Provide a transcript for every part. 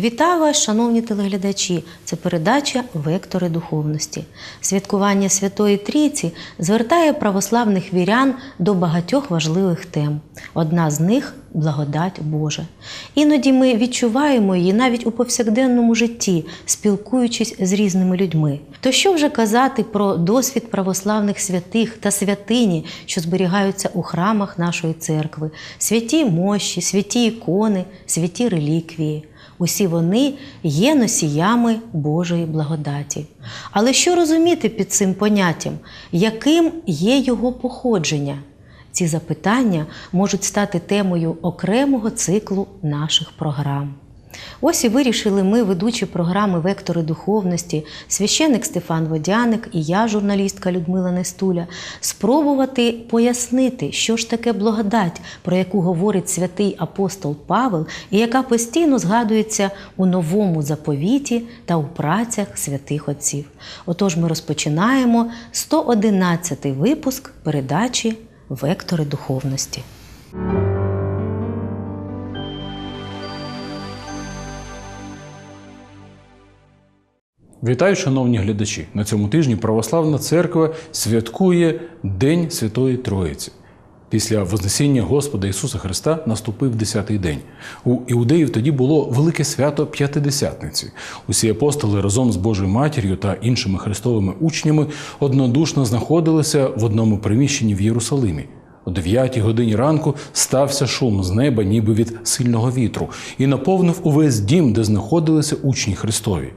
Вітаю вас, шановні телеглядачі! Це передача Вектори духовності. Святкування Святої Трійці звертає православних вірян до багатьох важливих тем. Одна з них благодать Божа. Іноді ми відчуваємо її навіть у повсякденному житті, спілкуючись з різними людьми. То що вже казати про досвід православних святих та святині, що зберігаються у храмах нашої церкви, святі мощі, святі ікони, святі реліквії. Усі вони є носіями Божої благодаті. Але що розуміти під цим поняттям? Яким є його походження? Ці запитання можуть стати темою окремого циклу наших програм. Ось і вирішили ми, ведучі програми Вектори духовності, священик Стефан Водяник і я, журналістка Людмила Нестуля, спробувати пояснити, що ж таке благодать, про яку говорить святий апостол Павел, і яка постійно згадується у новому заповіті та у працях святих отців. Отож, ми розпочинаємо 111-й випуск передачі Вектори духовності. Вітаю, шановні глядачі! На цьому тижні Православна Церква святкує День Святої Троїці. Після Вознесіння Господа Ісуса Христа наступив десятий день. У іудеїв тоді було велике свято П'ятидесятниці. Усі апостоли разом з Божою матір'ю та іншими христовими учнями однодушно знаходилися в одному приміщенні в Єрусалимі. О 9 годині ранку стався шум з неба, ніби від сильного вітру, і наповнив увесь дім, де знаходилися учні Христові.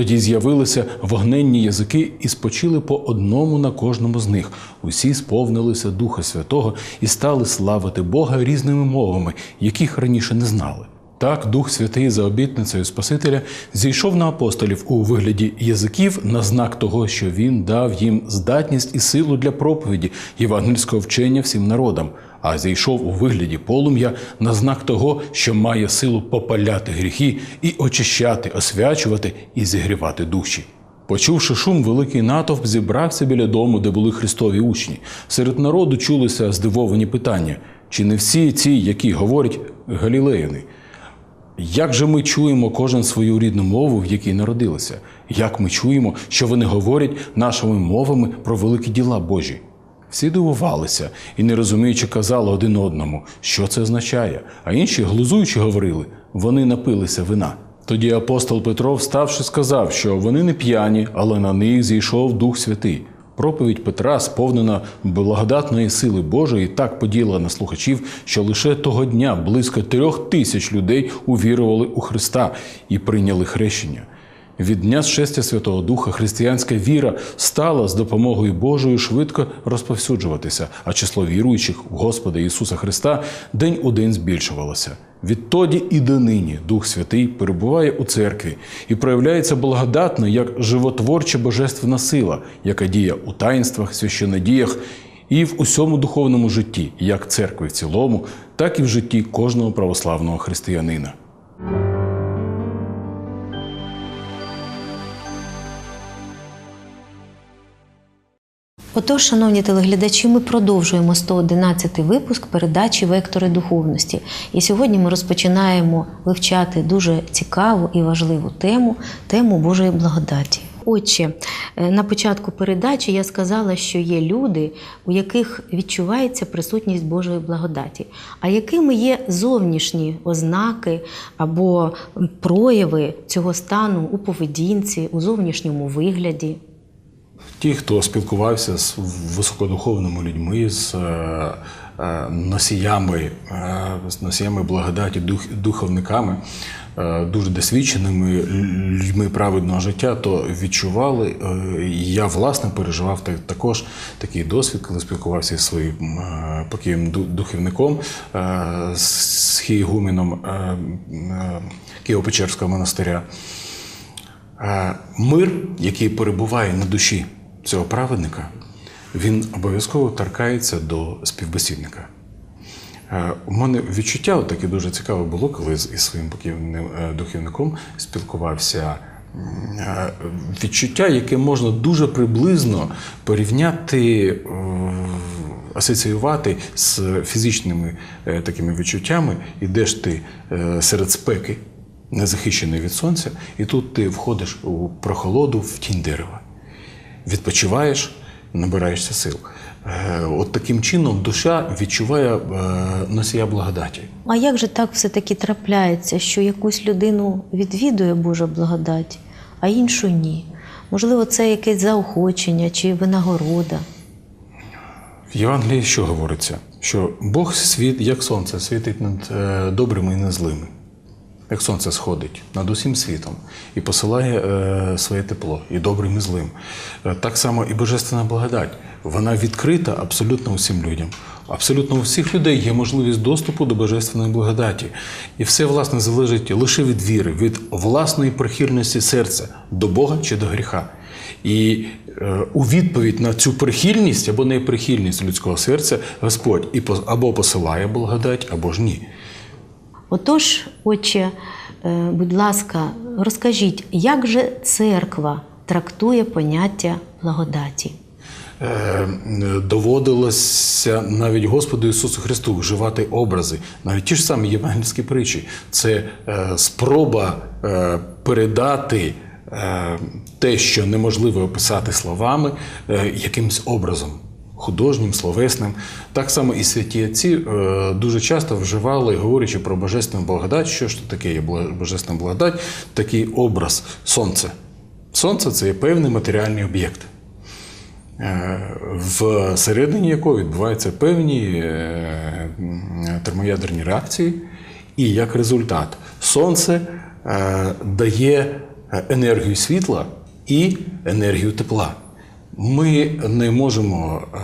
Тоді з'явилися вогненні язики і спочили по одному на кожному з них. Усі сповнилися Духа Святого і стали славити Бога різними мовами, яких раніше не знали. Так, Дух Святий за обітницею Спасителя зійшов на апостолів у вигляді язиків на знак того, що він дав їм здатність і силу для проповіді євангельського вчення всім народам, а зійшов у вигляді полум'я на знак того, що має силу попаляти гріхи і очищати, освячувати і зігрівати душі. Почувши шум, великий натовп зібрався біля дому, де були Христові учні. Серед народу чулися здивовані питання: чи не всі ці, які говорять галілеяни? Як же ми чуємо кожен свою рідну мову, в якій народилися? Як ми чуємо, що вони говорять нашими мовами про великі діла Божі? Всі дивувалися і, не розуміючи, казали один одному, що це означає, а інші, глузуючи, говорили, вони напилися вина. Тоді апостол Петро, вставши, сказав, що вони не п'яні, але на них зійшов Дух Святий. Проповідь Петра, сповнена благодатної сили Божої, так поділа на слухачів, що лише того дня близько трьох тисяч людей увірували у Христа і прийняли хрещення. Від дня зшестя Святого Духа християнська віра стала з допомогою Божою швидко розповсюджуватися, а число віруючих в Господа Ісуса Христа день у день збільшувалося. Відтоді і донині Дух Святий перебуває у церкві і проявляється благодатно як животворча божественна сила, яка діє у таїнствах, священнодіях і в усьому духовному житті, як церкви в цілому, так і в житті кожного православного християнина. Отож, шановні телеглядачі, ми продовжуємо 111 випуск передачі Вектори духовності. І сьогодні ми розпочинаємо вивчати дуже цікаву і важливу тему тему Божої благодаті. Отже, е, на початку передачі я сказала, що є люди, у яких відчувається присутність Божої благодаті. А якими є зовнішні ознаки або прояви цього стану у поведінці, у зовнішньому вигляді? Ті, хто спілкувався з високодуховними людьми, з е, е, носіями, е, з носіями благодаті, духовниками, дуже досвідченими людьми праведного життя, то відчували. Я власне переживав також такий досвід, коли спілкувався зі своїм покійним ду- духовником, з хієгуменом е, Києво-Печерського монастиря. Мир, який перебуває на душі цього праведника, він обов'язково торкається до співбесідника. У мене відчуття таке дуже цікаве було, коли із своїм е, духовником спілкувався. Відчуття, яке можна дуже приблизно порівняти, е, асоціювати з фізичними е, такими відчуттями. Ідеш ти серед спеки, не захищений від сонця, і тут ти входиш у прохолоду в тінь дерева. Відпочиваєш, набираєшся сил. Е, От таким чином душа відчуває е, носія благодаті. А як же так все-таки трапляється, що якусь людину відвідує Божа благодать, а іншу ні? Можливо, це якесь заохочення чи винагорода. В Євангелії що говориться? Що Бог світ, як сонце, світить над е, добрими і над злими. Як сонце сходить над усім світом і посилає е, своє тепло і добрим і злим. Е, так само і божественна благодать. Вона відкрита абсолютно усім людям. Абсолютно у всіх людей є можливість доступу до божественної благодаті. І все, власне, залежить лише від віри, від власної прихильності серця до Бога чи до гріха. І е, у відповідь на цю прихильність або неприхильність людського серця Господь і або посилає благодать, або ж ні. Отож, отче, е, будь ласка, розкажіть, як же церква трактує поняття благодаті? Е, доводилося навіть Господу Ісусу Христу вживати образи, навіть ті ж самі євангельські притчі. Це е, спроба передати те, що неможливо описати словами, якимсь образом. Художнім, словесним. Так само і святі отці е, дуже часто вживали, говорячи про божественну благодать. Що ж то таке є божественна благодать? Такий образ сонце. Сонце це є певний матеріальний об'єкт. Е, всередині якого відбуваються певні е, термоядерні реакції, і як результат сонце дає енергію світла і енергію тепла. Ми не можемо е,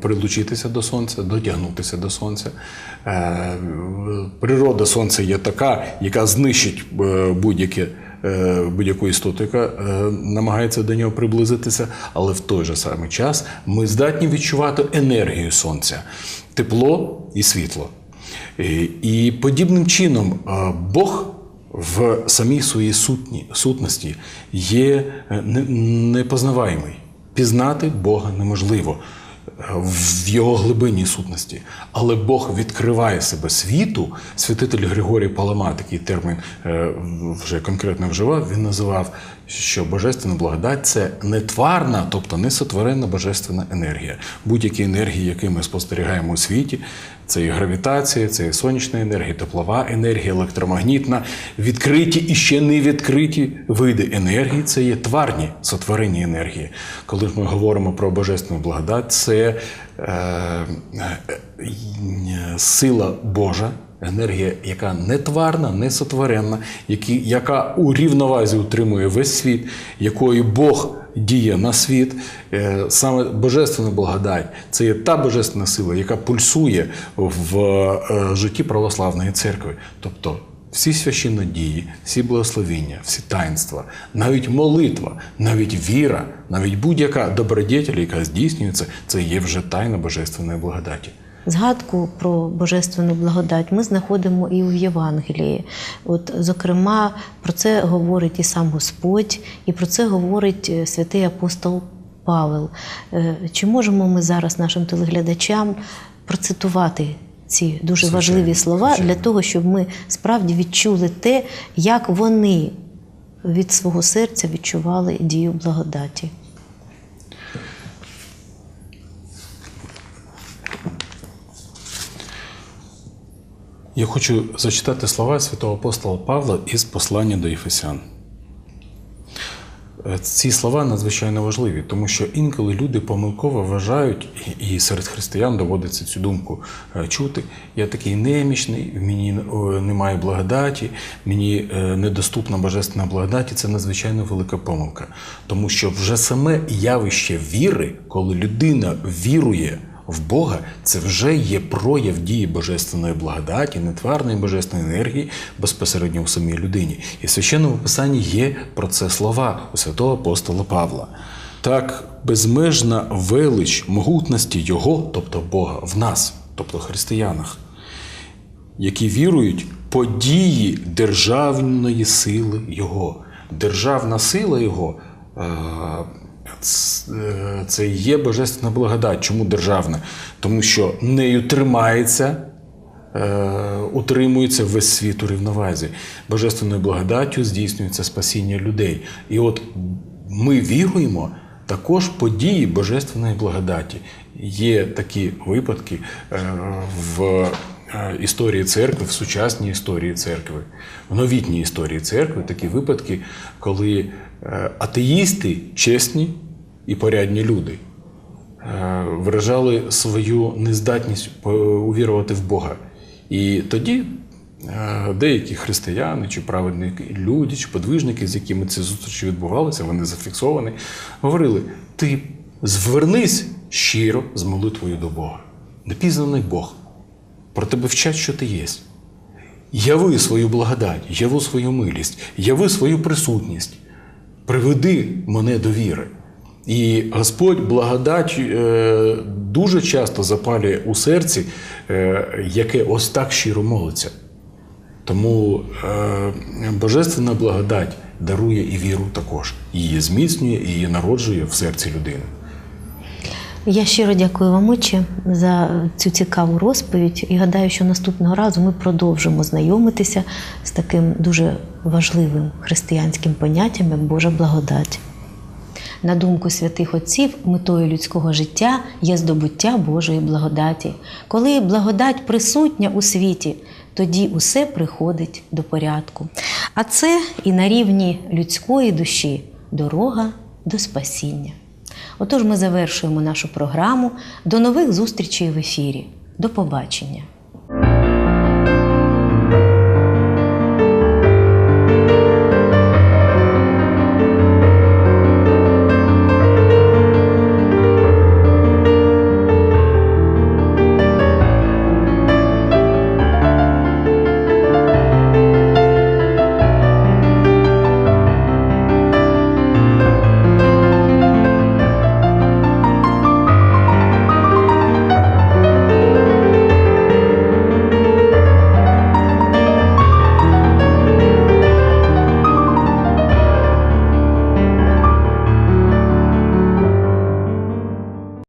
прилучитися до сонця, дотягнутися до сонця. Е, Природа сонця є така, яка знищить е, будь-яке будь-яку істоту, яка намагається до нього приблизитися, але в той же самий час ми здатні відчувати енергію сонця, тепло і світло. І, подібним чином Бог в самій своїй сутні, сутності є непознаваємий. Пізнати Бога неможливо е, в його глибинній сутності. Але Бог відкриває себе світу. Святитель Григорій Палама, такий термін е, вже конкретно вживав, він називав, що божественна благодать це нетварна, тобто несотворенна божественна енергія. Будь-які енергії, які ми спостерігаємо у світі, це і гравітація, це і сонячна енергія, теплова енергія, електромагнітна, відкриті і ще не відкриті види енергії це є тварні сотворені енергії. Коли ж ми говоримо про божественну благодать, це е, е, е, сила Божа. Енергія, яка не тварна, не сотворенна, яка у рівновазі утримує весь світ, якою Бог діє на світ. Е, Саме божественна благодать це є та божественна сила, яка пульсує в е, житті православної церкви. Тобто всі священнодії, всі благословіння, всі таїнства, навіть молитва, навіть віра, навіть будь-яка добродетель, яка здійснюється, це є вже тайна божественної благодаті. Згадку про божественну благодать ми знаходимо і у Євангелії. От, зокрема, про це говорить і сам Господь, і про це говорить е, святий апостол Павел. Е, Чи можемо ми зараз нашим телеглядачам процитувати ці дуже Звичайно, важливі слова звичайно. для того, щоб ми справді відчули те, як вони від свого серця відчували дію благодаті? Я хочу зачитати слова святого апостола Павла із послання до Єфесян. Е, Ці слова надзвичайно важливі, тому що інколи люди помилково вважають, і серед християн доводиться цю думку е, чути. Я такий немічний, в мені немає благодаті, мені е, недоступна божественна благодаті. Це надзвичайно велика помилка. Тому що вже саме явище віри, коли людина вірує в Бога, це вже є прояв дії божественної благодаті, нетварної божественної енергії безпосередньо у самій людині. І в священному писанні є про це слова у святого апостола Павла. Так, безмежна велич могутності Його, тобто Бога, в нас, тобто християнах, які вірують події державної сили Його. Державна сила Його е, це і є божественна благодать. Чому державна? Тому що нею тримається е, утримується весь світ у рівновазі. Божественною благодаттю здійснюється спасіння людей. І от ми віруємо також події Божественної благодаті. Є такі випадки е, в е, історії церкви, в сучасній історії церкви, в новітній історії церкви такі випадки, коли е, атеїсти чесні і порядні люди е, виражали свою нездатність увірувати в Бога. І тоді е, деякі християни чи праведники люди, чи подвижники, з якими ці зустрічі відбувалися, вони зафіксовані, говорили: ти звернись щиро з молитвою до Бога. Непізнаний Бог. Про тебе вчать, що ти є. Яви свою благодать, яви свою милість, яви свою присутність, приведи мене до віри. І Господь благодать е, дуже часто запалює у серці, е, яке ось так щиро молиться. Тому е, Божественна благодать дарує і віру також. Її зміцнює і її народжує в серці людини. Я щиро дякую вам, отче, за цю цікаву розповідь і гадаю, що наступного разу ми продовжимо знайомитися з таким дуже важливим християнським поняттям, як Божа благодать. На думку святих отців, метою людського життя є здобуття Божої благодаті. Коли благодать присутня у світі, тоді усе приходить до порядку. А це і на рівні людської душі дорога до спасіння. Отож, ми завершуємо нашу програму. До нових зустрічей в ефірі. До побачення!